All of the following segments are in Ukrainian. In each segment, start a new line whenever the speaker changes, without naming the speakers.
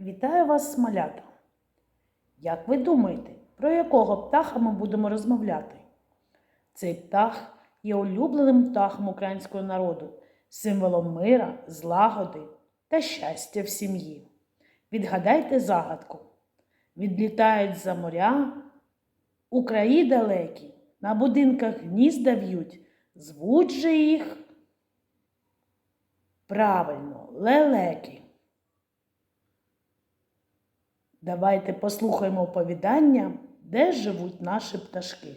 Вітаю вас, малята! Як ви думаєте, про якого птаха ми будемо розмовляти? Цей птах є улюбленим птахом українського народу, символом мира, злагоди та щастя в сім'ї. Відгадайте загадку. Відлітають за моря, у краї далекі, на будинках гнізда в'ють, звуть же їх правильно, лелеки. Давайте послухаємо оповідання, де живуть наші пташки.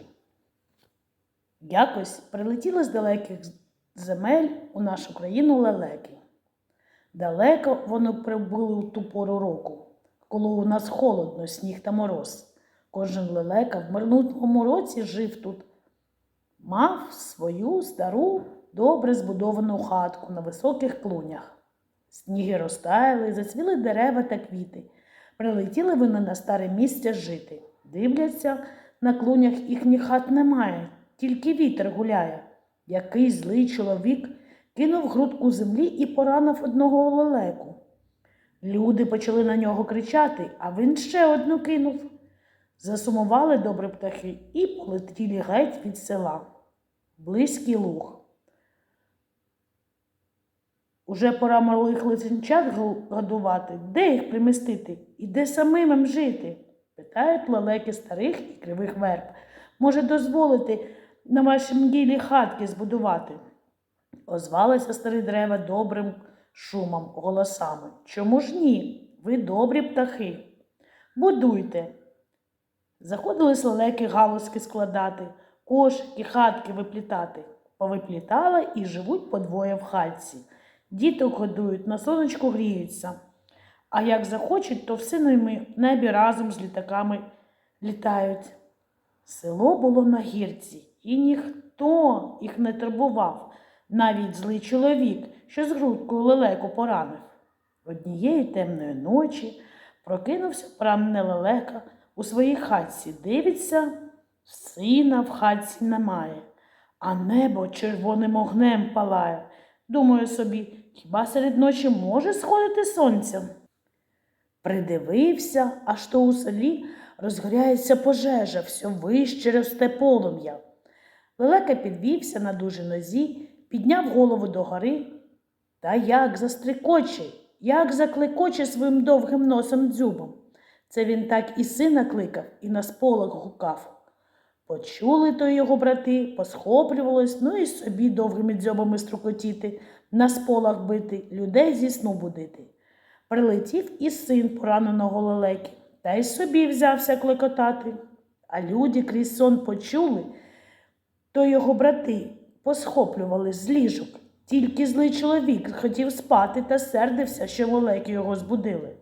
Якось прилетіли з далеких земель у нашу країну лелеки. Далеко вони прибули у ту пору року, коли у нас холодно, сніг та мороз. Кожен лелека в минулому році жив тут, мав свою стару, добре збудовану хатку на високих клунях. Сніги розтаяли, зацвіли дерева та квіти. Прилетіли вони на старе місце жити. Дивляться, на клунях їхніх хат немає, тільки вітер гуляє. Якийсь злий чоловік кинув грудку землі і поранив одного лелеку. Люди почали на нього кричати, а він ще одну кинув. Засумували добре птахи і полетіли геть від села. Близький луг. Уже пора малих лисенчат годувати, де їх примістити і де самим їм жити? Питають лелеки старих і кривих верб. Може, дозволити на вашім ділі хатки збудувати? Озвалися старі дерева добрим шумом, голосами. Чому ж ні? Ви добрі птахи. Будуйте. Заходили лелеки галузки складати, кошики, хатки виплітати. Повиплітала і живуть подвоє в хатці. Діток годують, на сонечку гріються. А як захочуть, то в синому небі разом з літаками літають. Село було на гірці, і ніхто їх не турбував, навіть злий чоловік, що з грудкою лелеку поранив. Однієї темної ночі прокинувся поранений лелека у своїй хатці. Дивиться, сина в хатці немає, а небо червоним огнем палає. Думаю собі, хіба серед ночі може сходити сонце? Придивився, аж то у селі розгоряється пожежа, все вище росте полум'я. Лелека підвівся на дуже нозі, підняв голову догори. Та як застрикоче, як закликоче своїм довгим носом дзюбом. Це він так і сина кликав, і на сполох гукав. Почули то його брати, посхоплювалось, ну і собі довгими дзьобами струкотіти, на сполах бити, людей зі сну будити. Прилетів і син пораненого лелеки, та й собі взявся клекотати. А люди крізь сон почули, то його брати посхоплювали з ліжок. Тільки злий чоловік хотів спати та сердився, що лелеки його збудили.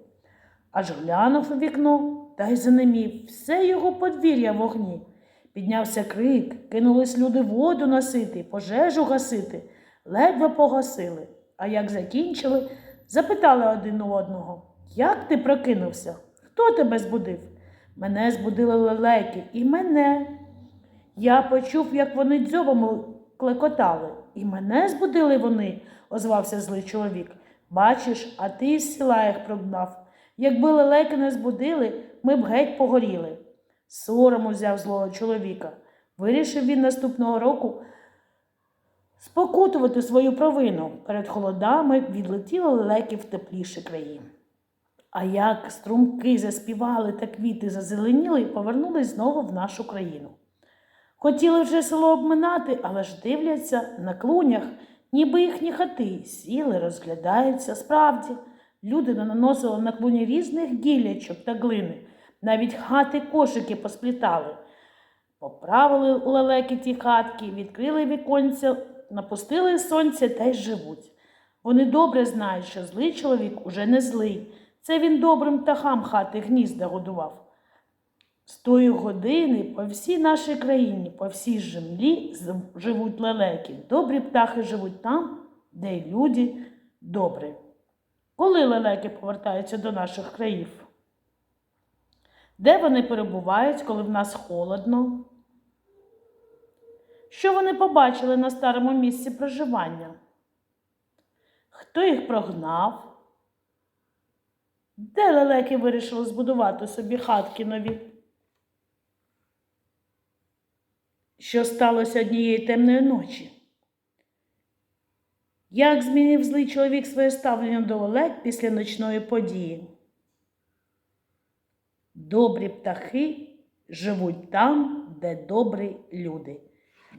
Аж глянув у вікно та й занемів все його подвір'я вогні. Піднявся крик, кинулись люди воду носити, пожежу гасити, ледве погасили. А як закінчили, запитали один у одного Як ти прокинувся? Хто тебе збудив? Мене збудили лелеки і мене. Я почув, як вони дзьобами клекотали. І мене збудили вони, озвався злий чоловік. Бачиш, а ти із села їх прогнав. Якби лелеки не збудили, ми б геть погоріли. Сором узяв злого чоловіка. Вирішив він наступного року спокутувати свою провину. Перед холодами відлетіли лелеки в тепліші краї. А як струмки заспівали та квіти зазеленіли, повернулись знову в нашу країну. Хотіли вже село обминати, але ж дивляться на клунях, ніби їхні хати, сіли, розглядаються. Справді, люди наносили на клуні різних гілячок та глини, навіть хати кошики посплітали. Поправили лелеки ті хатки, відкрили віконця, напустили сонце та й живуть. Вони добре знають, що злий чоловік уже не злий. Це він добрим птахам хати гнізда годував. З тої години по всій нашій країні, по всій землі живуть лелеки. Добрі птахи живуть там, де й люди добрі. Коли лелеки повертаються до наших країв? Де вони перебувають, коли в нас холодно? Що вони побачили на старому місці проживання? Хто їх прогнав? Де лелеки вирішили збудувати собі хатки нові? Що сталося однієї темної ночі? Як змінив злий чоловік своє ставлення до лелек після ночної події? Добрі птахи живуть там, де добрі люди.